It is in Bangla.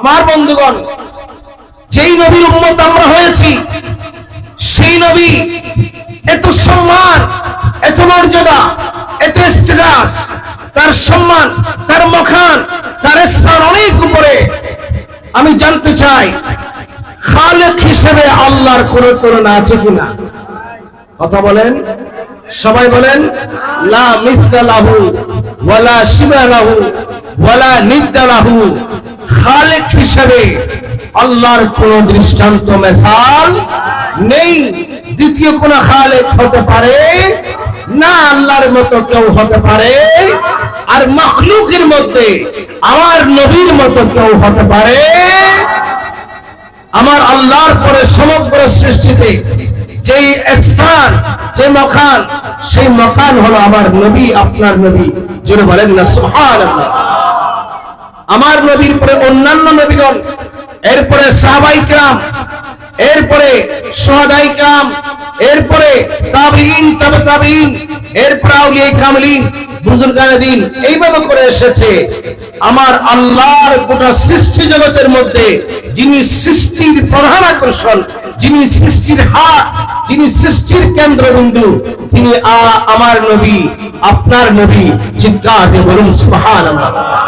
আমার বন্ধুগণ, যেই নবীর উম্মত আমরা হয়েছি, সেই নবী এত সম্মান, এত মর্যাদা, এত স্ট্যাটাস তার সম্মান, তার মখান, তার স্থান অনেক উপরে। আমি জানতে চাই, খালেক হিসেবে আল্লাহর কোন তুলনা আছে কিনা? কথা বলেন, সবাই বলেন, লা মিথলা লাহু, ওয়ালা শিবা লাহু, ওয়ালা নিদ্দা লাহু। খালেক হিসেবে আল্লাহর কোন দৃষ্টান্ত মেসাল নেই। দ্বিতীয় কোন খালেক হতে পারে, না আল্লাহর মতো কেউ হতে পারে, আর মখলুকের মধ্যে আমার নবীর মতো কেউ হতে পারে। আমার আল্লাহর পরে সমগ্র সৃষ্টিতে যেই স্থান, যে মকান, সেই মকান হলো আমার নবী, আপনার নবী। যিনি বলেন না সুহান আমার নবীর পরে অন্যান্য নবীগণ, এরপরে সাহাবাই কাম এরপরে সোহাদাই কাম এরপরে তাবিন তবে তাবিন এরপরে আউলিয়া কামলিন বুজুর্গান এইভাবে করে এসেছে। আমার আল্লাহর গোটা সৃষ্টি জগতের মধ্যে যিনি সৃষ্টির প্রধান আকর্ষণ, যিনি সৃষ্টির হাত, যিনি সৃষ্টির কেন্দ্রবিন্দু, তিনি আ- আমার নবী, আপনার নবী চিৎকার বলুন সুবহানাল্লাহ।